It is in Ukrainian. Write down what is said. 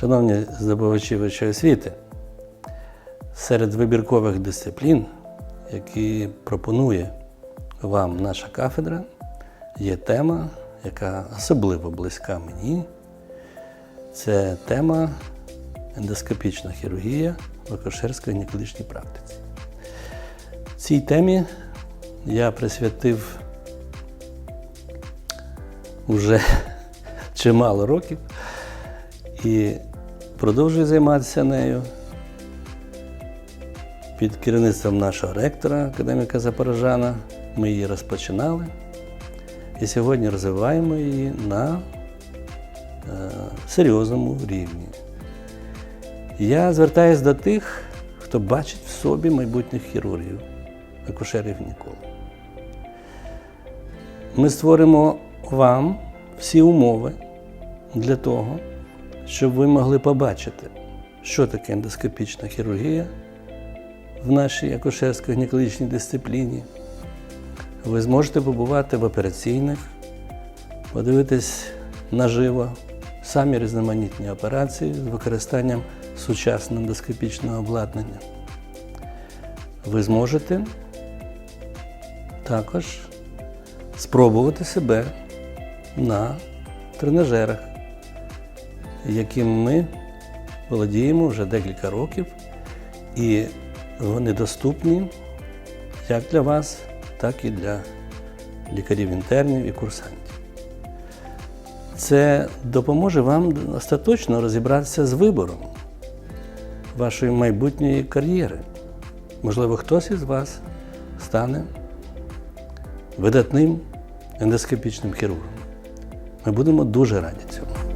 Шановні здобувачі вищої освіти, серед вибіркових дисциплін, які пропонує вам наша кафедра, є тема, яка особливо близька мені. Це тема ендоскопічна хірургія в акушерської гінекологічній практиці. Цій темі я присвятив вже чимало років і продовжую займатися нею під керівництвом нашого ректора, академіка Запорожана. Ми її розпочинали і сьогодні розвиваємо її на е, серйозному рівні. Я звертаюся до тих, хто бачить в собі майбутніх хірургів, акушерів гінекологів. Ми створимо вам всі умови для того, щоб ви могли побачити, що таке ендоскопічна хірургія в нашій акушерсько-гінекологічній дисципліні. Ви зможете побувати в операційних, подивитись наживо самі різноманітні операції з використанням сучасного ендоскопічного обладнання. Ви зможете також спробувати себе на тренажерах, яким ми володіємо вже декілька років, і вони доступні як для вас, так і для лікарів-інтернів і курсантів. Це допоможе вам остаточно розібратися з вибором вашої майбутньої кар'єри. Можливо, хтось із вас стане видатним ендоскопічним хірургом. Ми будемо дуже раді цьому.